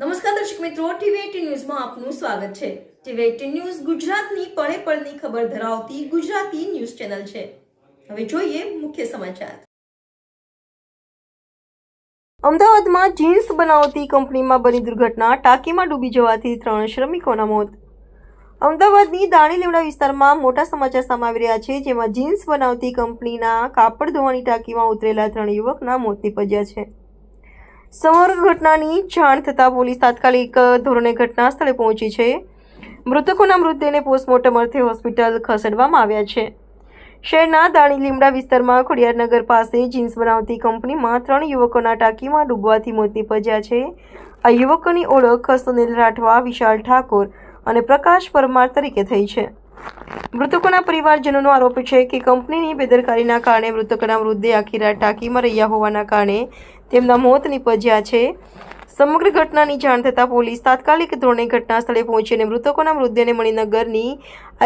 નમસ્કાર દર્શક મિત્રો ટીવી ન્યૂઝમાં આપનું સ્વાગત છે. ટીવી એટીન ન્યૂઝ ગુજરાતની પળે પળની ખબર ધરાવતી ગુજરાતી ન્યૂઝ ચેનલ છે. હવે જોઈએ મુખ્ય સમાચાર. અમદાવાદમાં જીન્સ બનાવતી કંપનીમાં બની દુર્ઘટના, ટાંકીમાં ડૂબી જવાથી ત્રણ શ્રમિકોના મોત. અમદાવાદની દાણી લીમડા વિસ્તારમાં મોટા સમાચાર સામે રહ્યા છે, જેમાં જીન્સ બનાવતી કંપનીના કાપડ ધોવાની ટાંકીમાં ઉતરેલા ત્રણ યુવકના મોત નીપજ્યા છે. સમગ્ર ઘટનાની જાણ થતાં પોલીસ તાત્કાલિક ધોરણે ઘટના સ્થળે પહોંચી છે. મૃતકોના મૃતદેહને પોસ્ટમોર્ટમ અર્થે હોસ્પિટલ ખસેડવામાં આવ્યા છે. શહેરના દાણી લીમડા વિસ્તારમાં ખોડિયારનગર પાસે જીન્સ બનાવતી કંપનીમાં ત્રણ યુવકોના ટાંકીમાં ડૂબવાથી મોત નીપજ્યા છે. આ યુવકોની ઓળખ સુનિલ રાઠવા, વિશાલ ઠાકોર અને પ્રકાશ પરમાર તરીકે થઈ છે. મૃતકોના પરિવારજનોનો આરોપ છે કે કંપનીની બેદરકારીના કારણે મૃતકોના મૃતદેહ આખી રાત ટાંકીમાં રહ્યા હોવાના કારણે તેમના મોત નીપજ્યા છે. સમગ્ર ઘટનાની જાણ થતાં પોલીસ તાત્કાલિક ધોરણે ઘટના સ્થળે પહોંચી અને મૃતકોના મૃતદેહને મણિનગરની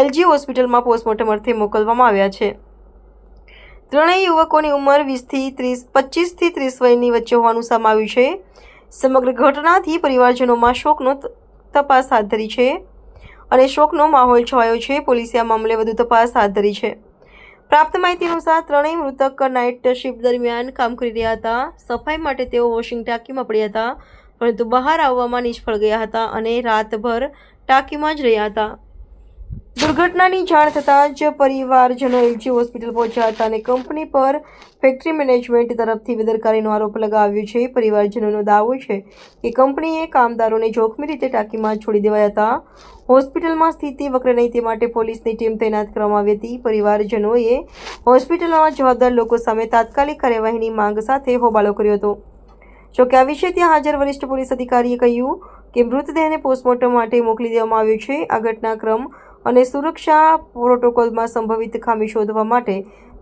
એલજી હોસ્પિટલમાં પોસ્ટમોર્ટમ અર્થે મોકલવામાં આવ્યા છે. ત્રણેય યુવકોની ઉંમર વીસથી ત્રીસ પચીસથી ત્રીસ વયની વચ્ચે હોવાનું સામે આવ્યું છે. સમગ્ર ઘટનાથી પરિવારજનોમાં શોકનો તપાસ હાથ ધરી છે અને શોકનો માહોલ છવાયો છે. પોલીસે આ મામલે વધુ તપાસ હાથ ધરી છે. પ્રાપ્ત માહિતી અનુસાર ત્રણેય મૃતક નાઇટ શિફ્ટ દરમિયાન કામ કરી રહ્યા હતા. સફાઈ માટે તેઓ વોશિંગ ટાંકીમાં પડ્યા હતા, પરંતુ બહાર આવવામાં નિષ્ફળ ગયા હતા અને રાતભર ટાંકીમાં જ રહ્યા હતા. દુર્ઘટનાની જાણ થતાં જ પરિવારજનો એલજી હોસ્પિટલ પહોંચ્યા હતા અને કંપની પર ફેક્ટરી મેનેજમેન્ટ તરફથી બેદરકારીનો આરોપ લગાવ્યો છે. પરિવારજનોનો દાવો છે કે કંપનીએ કામદારોને જોખમી રીતે ટાંકીમાં છોડી દેવાયા હતા. હોસ્પિટલમાં સ્થિતિ વકરે નહીં તે માટે પોલીસની ટીમ તૈનાત કરવામાં આવી હતી. પરિવારજનોએ હોસ્પિટલમાં જવાબદાર લોકો સામે તાત્કાલિક કાર્યવાહીની માંગ સાથે હોબાળો કર્યો હતો. જોકે આ વિશે ત્યાં હાજર વરિષ્ઠ પોલીસ અધિકારીએ કહ્યું કે મૃતદેહને પોસ્ટમોર્ટમ માટે મોકલી દેવામાં આવ્યો છે. આ ઘટનાક્રમ અને સુરક્ષા પ્રોટોકોલમાં સંભવિત ખામી શોધવા માટે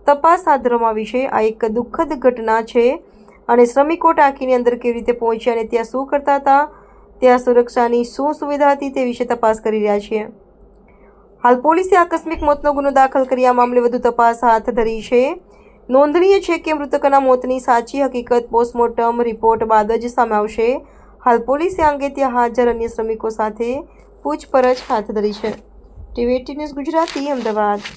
તપાસ હાથ ધરવામાં આવી છે. આ એક દુઃખદ ઘટના છે અને શ્રમિકો ટાંકીની અંદર કેવી રીતે પહોંચ્યા અને ત્યાં શું કરતા હતા? ત્યાં સુરક્ષાની શું સુવિધા હતી તે વિશે તપાસ કરી રહ્યા છીએ. હાલ પોલીસે આકસ્મિક મોતનો ગુનો દાખલ કરી આ મામલે વધુ તપાસ હાથ ધરી છે. નોંધનીય છે કે મૃતકોના મોતની સાચી હકીકત પોસ્ટમોર્ટમ રિપોર્ટ બાદ જ સામે આવશે. હાલ પોલીસે અંગે ત્યાં હાજર અન્ય શ્રમિકો સાથે પૂછપરછ હાથ ધરી છે. TV eighteen news Gujarati Ahmedabad.